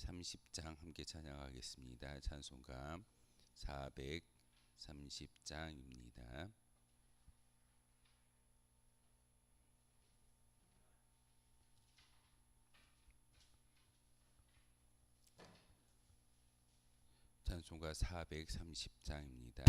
430장 함께 찬양하겠습니다. 찬송가 430장입니다. 찬송가 430장입니다.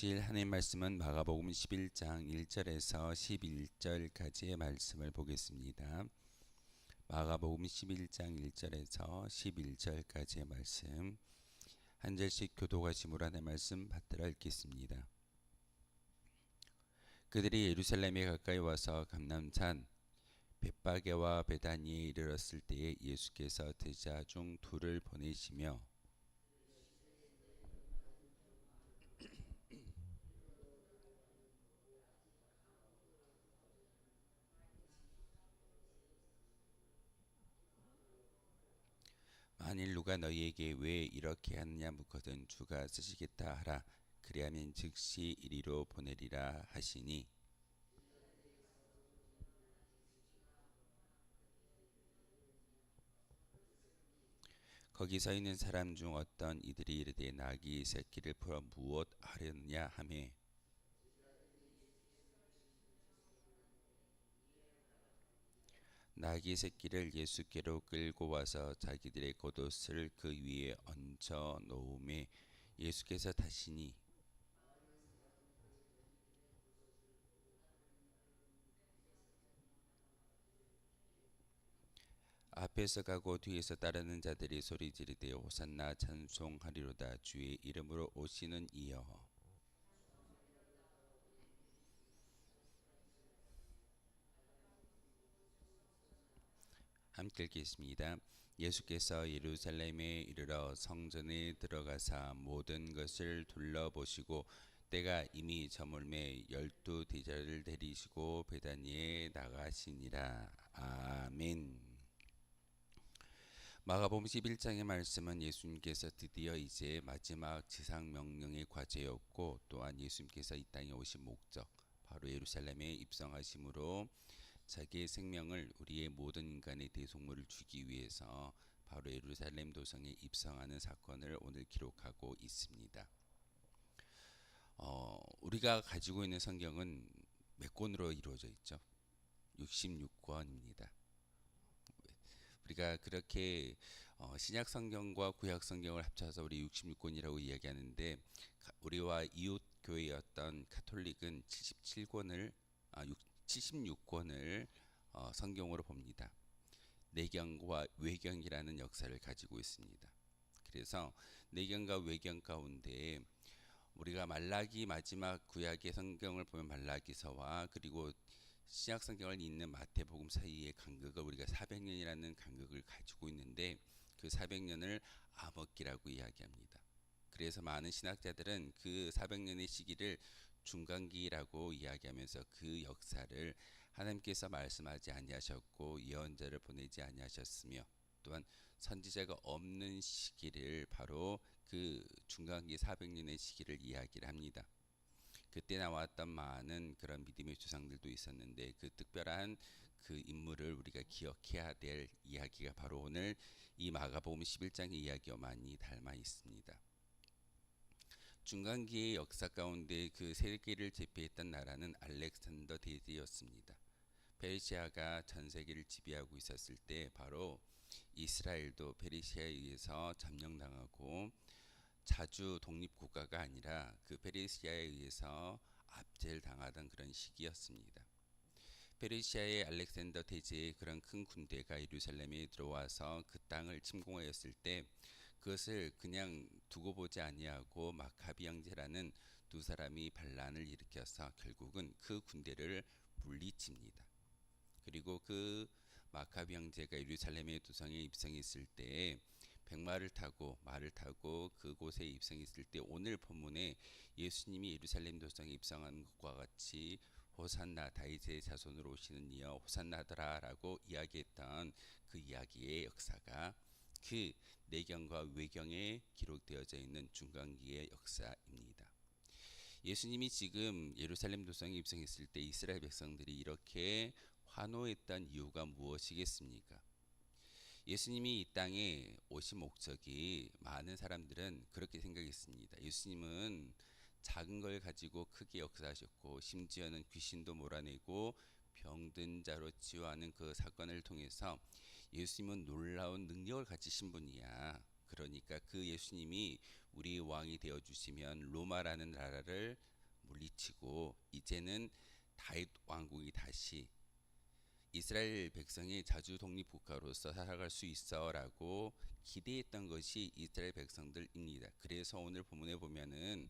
보실 하나님 말씀은 마가복음 11장 1절에서 11절까지의 말씀을 보겠습니다. 마가복음 11장 1절에서 11절까지의 말씀 한 절씩 교도가심으로 하나님 말씀 받들어 읽겠습니다. 그들이 예루살렘에 가까이 와서 감남산 벳바게와 베다니에 이르렀을 때에 예수께서 제자 중 둘을 보내시며 만일 누가 너희에게 왜 이렇게 하느냐 묻거든 주가 쓰시겠다 하라. 그리하면 즉시 이리로 보내리라 하시니. 거기 서 있는 사람 중 어떤 이들이 이르되 나귀 새끼를 풀어 무엇 하려느냐 하매 나귀 새끼를 예수께로 끌고 와서 자기들의 겉옷을 그 위에 얹어 놓음에 예수께서 다시니 앞에서 가고 뒤에서 따르는 자들이 소리 지르되 호산나 찬송하리로다. 주의 이름으로 오시는 이여 함께 읽겠습니다. 예수께서 예루살렘에 이르러 성전에 들어가사 모든 것을 둘러보시고 때가 이미 저물매 열두 대자를 데리시고 베다니에 나가시니라. 아멘. 마가복음 11장의 말씀은 예수님께서 드디어 이제 마지막 지상 명령의 과제였고 또한 예수님께서 이 땅에 오신 목적 바로 예루살렘에 입성하심으로 자기의 생명을 우리의 모든 인간의 대속물을 주기 위해서 바로 예루살렘 도성에 입성하는 사건을 오늘 기록하고 있습니다. 어, 우리가 가지고 있는 성경은 몇 권으로 이루어져 있죠? 66권입니다. 우리가 그렇게 어, 신약 성경과 구약 성경을 합쳐서 우리 66권이라고 이야기하는데 가- 우리와 이웃 교회였던 카톨릭은 77권을 아, 76권을 어, 성경으로 봅니다. 내경과 외경이라는 역사를 가지고 있습니다. 그래서 내경과 외경 가운데 우리가 말라기 마지막 구약의 성경을 보면 말라기서와 그리고 신약 성경을 읽는 마태복음 사이의 간극을 우리가 400년이라는 간극을 가지고 있는데 그 400년을 암흑기라고 이야기합니다. 그래서 많은 신학자들은 그 400년의 시기를 중간기라고 이야기하면서 그 역사를 하나님께서 말씀하지 아니하셨고 예언자를 보내지 아니하셨으며 또한 선지자가 없는 시기를 바로 그 중간기 400년의 시기를 이야기를 합니다. 그때 나왔던 많은 그런 믿음의 조상들도 있었는데 그 특별한 그 인물을 우리가 기억해야 될 이야기가 바로 오늘 이 마가복음 11장의 이야기와 많이 닮아 있습니다. 중간기의 역사 가운데 그 세계를 제패했던 나라는 알렉산더 대제였습니다. 페르시아가 전 세계를 지배하고 있었을 때 바로 이스라엘도 페르시아에 의해서 점령당하고 자주 독립 국가가 아니라 그 페르시아에 의해서 압제를 당하던 그런 시기였습니다. 페르시아의 알렉산더 대제의 그런 큰 군대가 예루살렘에 들어와서 그 땅을 침공하였을 때 그것을 그냥 두고 보지 아니하고 마카비 형제라는 두 사람이 반란을 일으켜서 결국은 그 군대를 물리칩니다. 그리고 그 마카비 형제가 예루살렘의 도성에 입성했을 때 백마를 타고 말을 타고 그곳에 입성했을 때 오늘 본문에 예수님이 예루살렘 도성에 입성한 것과 같이 호산나 다윗의 자손으로 오시는 이여 호산나더라라고 이야기했던 그 이야기의 역사가 그 내경과 외경에 기록되어져 있는 중간기의 역사입니다. 예수님이 지금 예루살렘 도성에 입성했을 때 이스라엘 백성들이 이렇게 환호했던 이유가 무엇이겠습니까? 예수님이 이 땅에 오신 목적이 많은 사람들은 그렇게 생각했습니다. 예수님은 작은 걸 가지고 크게 역사하셨고 심지어는 귀신도 몰아내고 병든 자로 치유하는 그 사건을 통해서 예수님은 놀라운 능력을 가지신 분이야. 그러니까 그 예수님이 우리 왕이 되어 주시면 로마라는 나라를 물리치고 이제는 다윗 왕국이 다시 이스라엘 백성이 자주 독립 국가로서 살아갈 수 있어라고 기대했던 것이 이스라엘 백성들입니다. 그래서 오늘 본문에 보면은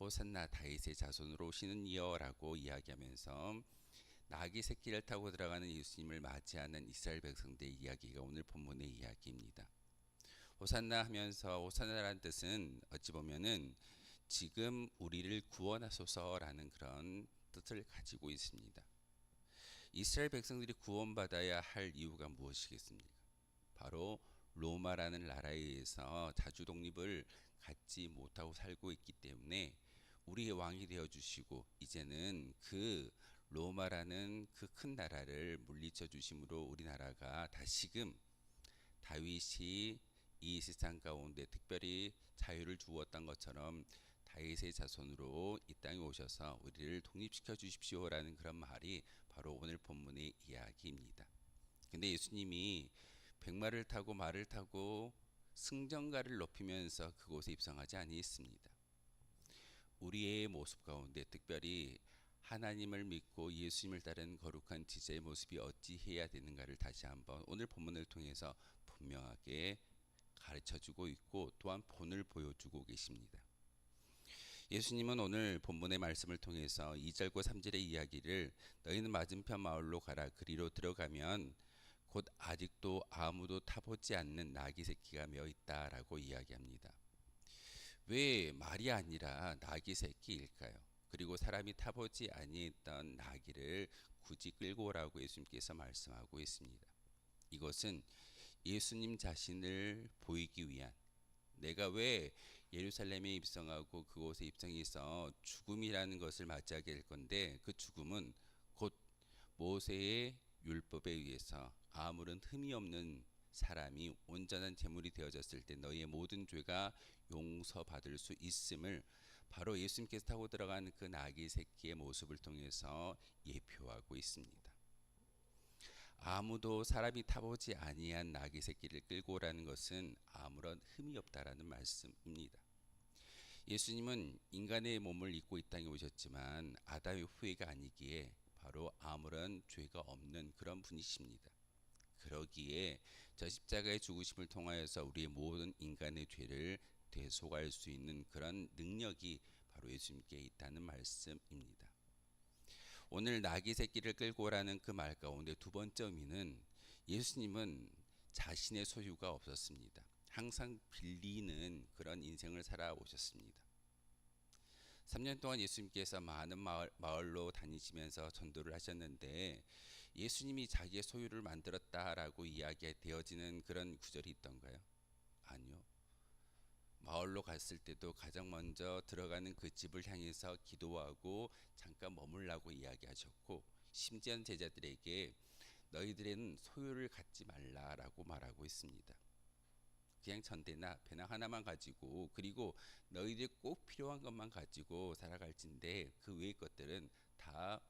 호산나 다윗의 자손으로 오시는 이여라고 이야기하면서 나귀 새끼를 타고 들어가는 예수님을 맞이하는 이스라엘 백성들의 이야기가 오늘 본문의 이야기입니다. 호산나 하면서 호산나라는 뜻은 어찌 보면은 지금 우리를 구원하소서라는 그런 뜻을 가지고 있습니다. 이스라엘 백성들이 구원받아야 할 이유가 무엇이겠습니까? 바로 로마라는 나라에 의해서 자주 독립을 갖지 못하고 살고 있기 때문에 우리의 왕이 되어 주시고 이제는 그 로마라는 그 큰 나라를 물리쳐 주심으로 우리나라가 다시금 다윗이 이 세상 가운데 특별히 자유를 주었던 것처럼 다윗의 자손으로 이 땅에 오셔서 우리를 독립시켜 주십시오라는 그런 말이 바로 오늘 본문의 이야기입니다. 근데 예수님이 백마를 타고 말을 타고 승전가를 높이면서 그곳에 입성하지 아니했습니다. 우리의 모습 가운데 특별히 하나님을 믿고 예수님을 따르는 거룩한 지자의 모습이 어찌 해야 되는가를 다시 한번 오늘 본문을 통해서 분명하게 가르쳐 주고 있고 또한 본을 보여주고 계십니다. 예수님은 오늘 본문의 말씀을 통해서 2절과 3절의 이야기를 너희는 맞은편 마을로 가라 그리로 들어가면 곧 아직도 아무도 타보지 않는 나귀 새끼가 며 있다라고 이야기합니다. 왜 말이 아니라 나귀 새끼일까요? 그리고 사람이 타보지 아니했던 나귀를 굳이 끌고 오라고 예수님께서 말씀하고 있습니다. 이것은 예수님 자신을 보이기 위한 내가 왜 예루살렘에 입성하고 그곳에 입성해서 죽음이라는 것을 맞이하게 될 건데 그 죽음은 곧 모세의 율법에 의해서 아무런 흠이 없는 사람이 온전한 제물이 되어졌을 때 너희의 모든 죄가 용서받을 수 있음을 바로 예수님께서 타고 들어가는 그 나귀 새끼의 모습을 통해서 예표하고 있습니다. 아무도 사람이 타보지 아니한 나귀 새끼를 끌고 오라는 것은 아무런 흠이 없다라는 말씀입니다. 예수님은 인간의 몸을 입고 이 땅에 오셨지만 아담의 후예가 아니기에 바로 아무런 죄가 없는 그런 분이십니다. 그러기에 저 십자가의 죽으심을 통하여서 우리의 모든 인간의 죄를 대속할 수 있는 그런 능력이 바로 예수님께 있다는 말씀입니다. 오늘 나귀 새끼를 끌고 오라는 그 말 가운데 두 번째 의미는 예수님은 자신의 소유가 없었습니다. 항상 빌리는 그런 인생을 살아오셨습니다. 3년 동안 예수님께서 많은 마을, 마을로 다니시면서 전도를 하셨는데 예수님이 자기의 소유를 만들었다라고 이야기되어지는 그런 구절이 있던가요? 아니요. 마을로 갔을 때도 가장 먼저 들어가는 그 집을 향해서 기도하고 잠깐 머물라고 이야기하셨고 심지어 제자들에게 너희들은 소유를 갖지 말라라고 말하고 있습니다. 그냥 전대나 배낭 하나만 가지고 그리고 너희들이 꼭 필요한 것만 가지고 살아갈진데 그 외의 것들은 다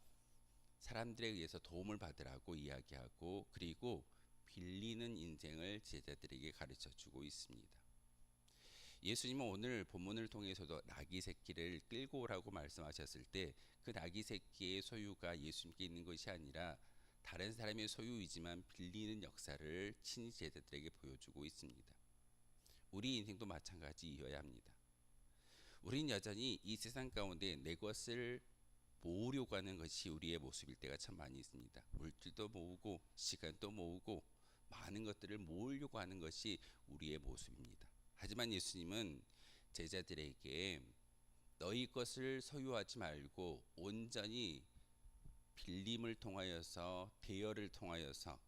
사람들에 의해서 도움을 받으라고 이야기하고 그리고 빌리는 인생을 제자들에게 가르쳐 주고 있습니다. 예수님은 오늘 본문을 통해서도 나귀 새끼를 끌고 오라고 말씀하셨을 때 그 나귀 새끼의 소유가 예수님께 있는 것이 아니라 다른 사람의 소유이지만 빌리는 역사를 친히 제자들에게 보여주고 있습니다. 우리 인생도 마찬가지이어야 합니다. 우린 여전히 이 세상 가운데 내 것을 모으려고 하는 것이 우리의 모습일 때가 참 많이 있습니다. 물질도 모으고 시간도 모으고 많은 것들을 모으려고 하는 것이 우리의 모습입니다. 하지만 예수님은 제자들에게 너희 것을 소유하지 말고 온전히 빌림을 통하여서 대여를 통하여서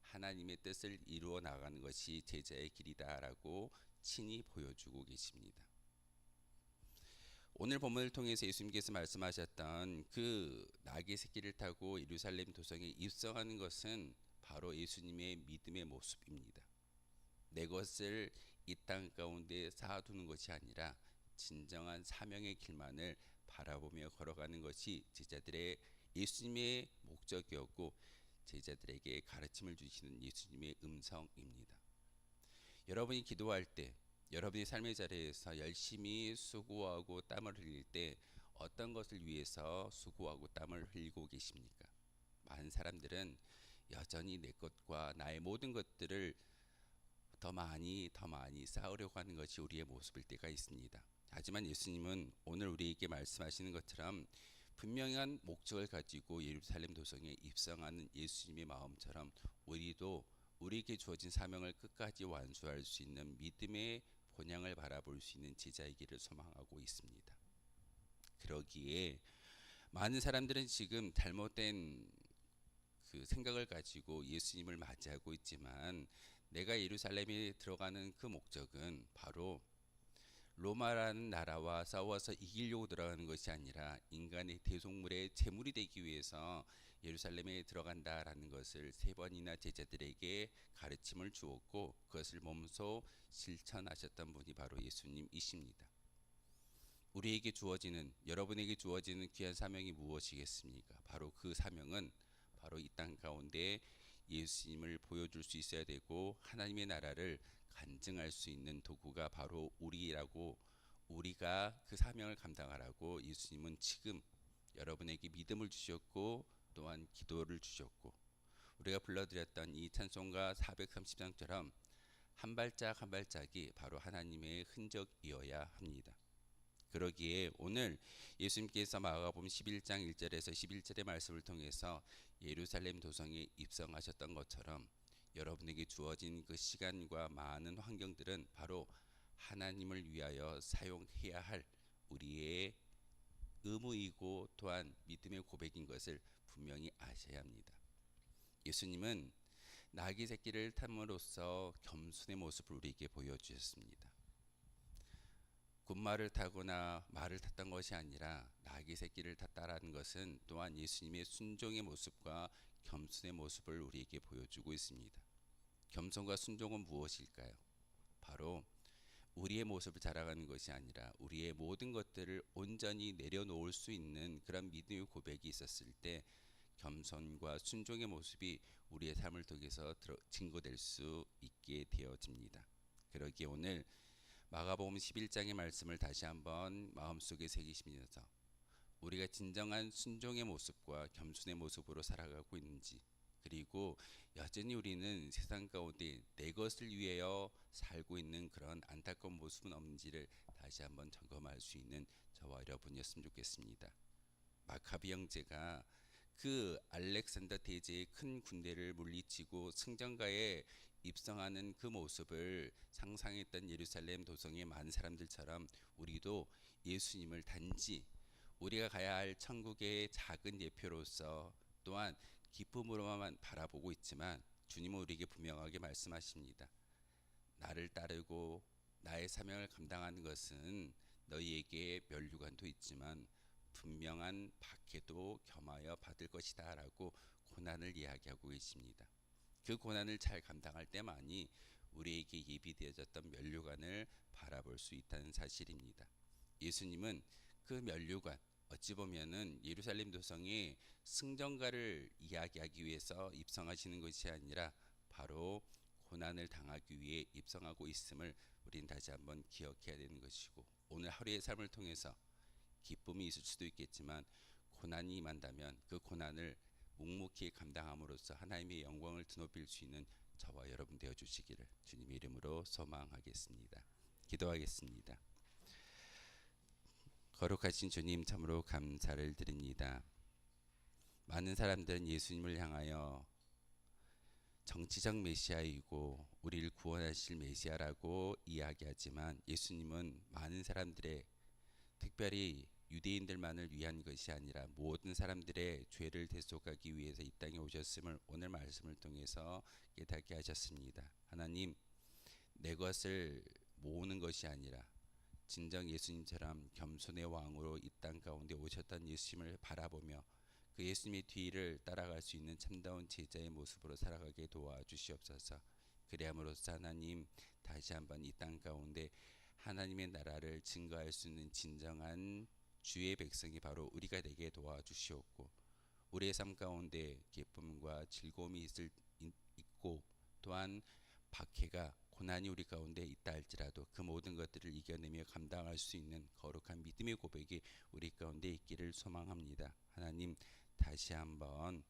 하나님의 뜻을 이루어 나가는 것이 제자의 길이다라고 친히 보여주고 계십니다. 오늘 본문을 통해서 예수님께서 말씀하셨던 그 나귀 새끼를 타고 예루살렘 도성에 입성하는 것은 바로 예수님의 믿음의 모습입니다. 내 것을 이 땅 가운데 쌓아두는 것이 아니라 진정한 사명의 길만을 바라보며 걸어가는 것이 제자들의 예수님의 목적이었고 제자들에게 가르침을 주시는 예수님의 음성입니다. 여러분이 기도할 때, 여러분의 삶의 자리에서 열심히 수고하고 땀을 흘릴 때 어떤 것을 위해서 수고하고 땀을 흘리고 계십니까? 많은 사람들은 여전히 내 것과 나의 모든 것들을 더 많이 더 많이 쌓으려고 하는 것이 우리의 모습일 때가 있습니다. 하지만 예수님은 오늘 우리에게 말씀하시는 것처럼 분명한 목적을 가지고 예루살렘 도성에 입성하는 예수님의 마음처럼 우리도 우리에게 주어진 사명을 끝까지 완수할 수 있는 믿음의 본향을 바라볼 수 있는 제자이기를 소망하고 있습니다. 그러기에 많은 사람들은 지금 잘못된 그 생각을 가지고 예수님을 맞이하고 있지만 내가 예루살렘에 들어가는 그 목적은 바로 로마라는 나라와 싸워서 이기려고 들어가는 것이 아니라 인간의 대속물의 제물이 되기 위해서 예루살렘에 들어간다라는 것을 세 번이나 제자들에게 가르침을 주었고 그것을 몸소 실천하셨던 분이 바로 예수님이십니다. 우리에게 주어지는 여러분에게 주어지는 귀한 사명이 무엇이겠습니까? 바로 그 사명은 바로 이 땅 가운데 예수님을 보여줄 수 있어야 되고 하나님의 나라를 간증할 수 있는 도구가 바로 우리라고 우리가 그 사명을 감당하라고 예수님은 지금 여러분에게 믿음을 주셨고 또한 기도를 주셨고 우리가 불러드렸던 이 찬송가 430장처럼 한 발짝 한 발짝이 바로 하나님의 흔적이어야 합니다. 그러기에 오늘 예수님께서 마가복음 11장 1절에서 11절의 말씀을 통해서 예루살렘 도성에 입성하셨던 것처럼 여러분에게 주어진 그 시간과 많은 환경들은 바로 하나님을 위하여 사용해야 할 우리의 의무이고 또한 믿음의 고백인 것을 분명히 아셔야 합니다. 예수님은 나귀 새끼를 탐으로써 겸손의 모습을 우리에게 보여주셨습니다. 군말을 타거나 말을 탔던 것이 아니라 나귀 새끼를 탔다라는 것은 또한 예수님의 순종의 모습과 겸손의 모습을 우리에게 보여주고 있습니다. 겸손과 순종은 무엇일까요? 바로 우리의 모습을 자랑하는 것이 아니라 우리의 모든 것들을 온전히 내려놓을 수 있는 그런 믿음의 고백이 있었을 때 겸손과 순종의 모습이 우리의 삶을 통해서 증거될 수 있게 되어집니다. 그러기에 오늘 마가복음 11장의 말씀을 다시 한번 마음속에 새기시면서 우리가 진정한 순종의 모습과 겸손의 모습으로 살아가고 있는지 그리고 여전히 우리는 세상 가운데 내 것을 위하여 살고 있는 그런 안타까운 모습은 없는지를 다시 한번 점검할 수 있는 저와 여러분이었으면 좋겠습니다. 마카비 형제가 그 알렉산더 대제의 큰 군대를 물리치고 승전가에 입성하는 그 모습을 상상했던 예루살렘 도성의 많은 사람들처럼 우리도 예수님을 단지 우리가 가야 할 천국의 작은 예표로서 또한 기쁨으로만 바라보고 있지만 주님은 우리에게 분명하게 말씀하십니다. 나를 따르고 나의 사명을 감당하는 것은 너희에게 면류관도 있지만 분명한 박해도 겸하여 받을 것이다라고 고난을 이야기하고 계십니다. 그 고난을 잘 감당할 때만이 우리에게 예비되어졌던 면류관을 바라볼 수 있다는 사실입니다. 예수님은 그 면류관 어찌 보면은 예루살렘 도성에 승전가를 이야기하기 위해서 입성하시는 것이 아니라 바로 고난을 당하기 위해 입성하고 있음을 우리는 다시 한번 기억해야 되는 것이고 오늘 하루의 삶을 통해서 기쁨이 있을 수도 있겠지만 고난이 임한다면 그 고난을 묵묵히 감당함으로써 하나님의 영광을 드높일 수 있는 저와 여러분 되어 주시기를 주님의 이름으로 소망하겠습니다. 기도하겠습니다. 거룩하신 주님 참으로 감사를 드립니다. 많은 사람들은 예수님을 향하여 정치적 메시아이고 우리를 구원하실 메시아라고 이야기하지만 예수님은 많은 사람들의 특별히 유대인들만을 위한 것이 아니라 모든 사람들의 죄를 대속하기 위해서 이 땅에 오셨음을 오늘 말씀을 통해서 깨닫게 하셨습니다. 하나님 내 것을 모으는 것이 아니라 진정 예수님처럼 겸손의 왕으로 이 땅 가운데 오셨던 예수님을 바라보며 그 예수님의 뒤를 따라갈 수 있는 참다운 제자의 모습으로 살아가게 도와주시옵소서. 그리함으로써 하나님 다시 한번 이 땅 가운데 하나님의 나라를 증거할 수 있는 진정한 주의 백성이 바로 우리가 되게 도와주시옵고 우리의 삶 가운데 기쁨과 즐거움이 있을 있고 또한 박해가 고난이 우리 가운데 있다 할지라도 그 모든 것들을 이겨내며 감당할 수 있는 거룩한 믿음의 고백이 우리 가운데 있기를 소망합니다. 하나님 다시 한번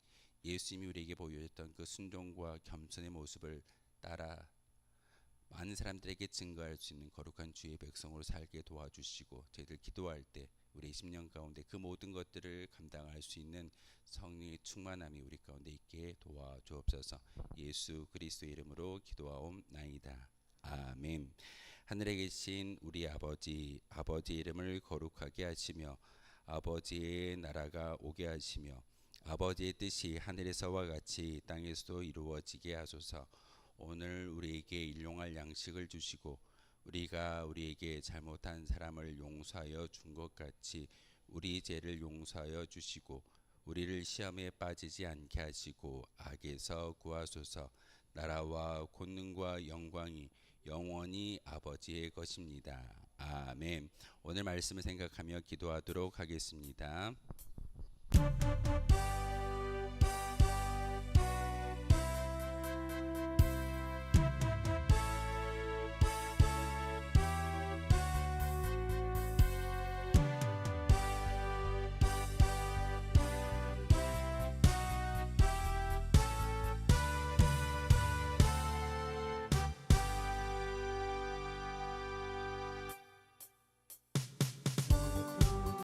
예수님이 우리에게 보여줬던 그 순종과 겸손의 모습을 따라 많은 사람들에게 증거할 수 있는 거룩한 주의 백성으로 살게 도와주시고 저희들 기도할 때 우리 10년 가운데 그 모든 것들을 감당할 수 있는 성령의 충만함이 우리 가운데 있게 도와주옵소서. 예수 그리스도 이름으로 기도하옵나이다. 아멘. 하늘에 계신 우리 아버지 아버지 이름을 거룩하게 하시며 아버지의 나라가 오게 하시며 아버지의 뜻이 하늘에서와 같이 땅에서도 이루어지게 하소서. 오늘 우리에게 일용할 양식을 주시고 우리가 우리에게 잘못한 사람을 용서하여 준 것 같이 우리 죄를 용서하여 주시고 우리를 시험에 빠지지 않게 하시고 악에서 구하소서 나라와 권능과 영광이 영원히 아버지의 것입니다. 아멘. 오늘 말씀을 생각하며 기도하도록 하겠습니다.